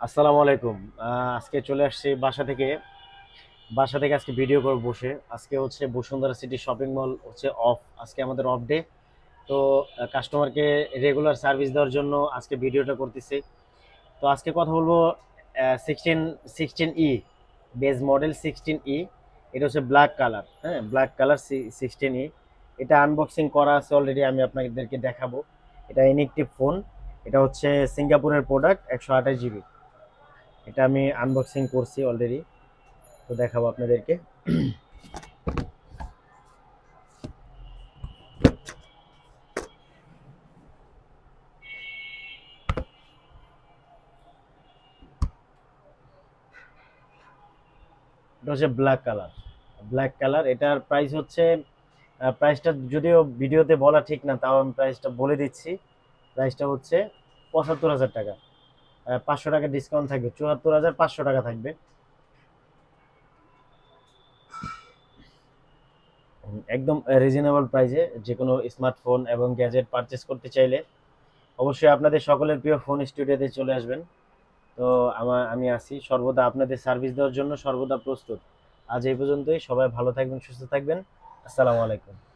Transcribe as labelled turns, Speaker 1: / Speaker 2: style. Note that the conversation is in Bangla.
Speaker 1: আসসালামু আলাইকুম। আজকে চলে আসছি বাসা থেকে। বাসা থেকে আজকে ভিডিও করে বসে। আজকে হচ্ছে বসুন্ধরা সিটি শপিং মল হচ্ছে অফ আজকে আমাদের অফ ডে তো কাস্টমারকে রেগুলার সার্ভিস দেওয়ার জন্য আজকে ভিডিওটা করতেছি। তো, আজকে কথা বলব sixteen sixteen E base model sixteen E এটা হচ্ছে ব্ল্যাক কালার হ্যাঁ? ব্ল্যাক কালার সিক্সটিন ই এটা আনবক্সিং করা আছে অলরেডি আমি আপনাদেরকে দেখাবো। এটা ইনএক্টিভ ফোন এটা হচ্ছে সিঙ্গাপুরের প্রোডাক্ট একশো আঠাশ জিবি এটা আমি আনবক্সিং করছি অলরেডি তো দেখাবো আপনাদেরকে। এটা হচ্ছে ব্ল্যাক কালার ব্ল্যাক কালার এটার প্রাইস হচ্ছে প্রাইসটা যদিও ভিডিওতে বলা ঠিক না, তাও আমি প্রাইসটা বলে দিচ্ছি। প্রাইসটা হচ্ছে পঁচাত্তর হাজার টাকা। পাঁচশো টাকা ডিসকাউন্ট থাকবে, চুয়াত্তর হাজার পাঁচশো টাকা থাকবে। একদম রিজনেবল প্রাইসে যে কোনো স্মার্টফোন এবং গ্যাজেট পারচেস করতে চাইলে অবশ্যই আপনাদের সকলের প্রিয় ফোন স্টুডিওতে চলে আসবেন। তো আমার আমি আছি, সর্বদা আপনাদের সার্ভিস দেওয়ার জন্য সর্বদা প্রস্তুত। আজ এই পর্যন্তই, সবাই ভালো থাকবেন, সুস্থ থাকবেন। আসসালামু আলাইকুম।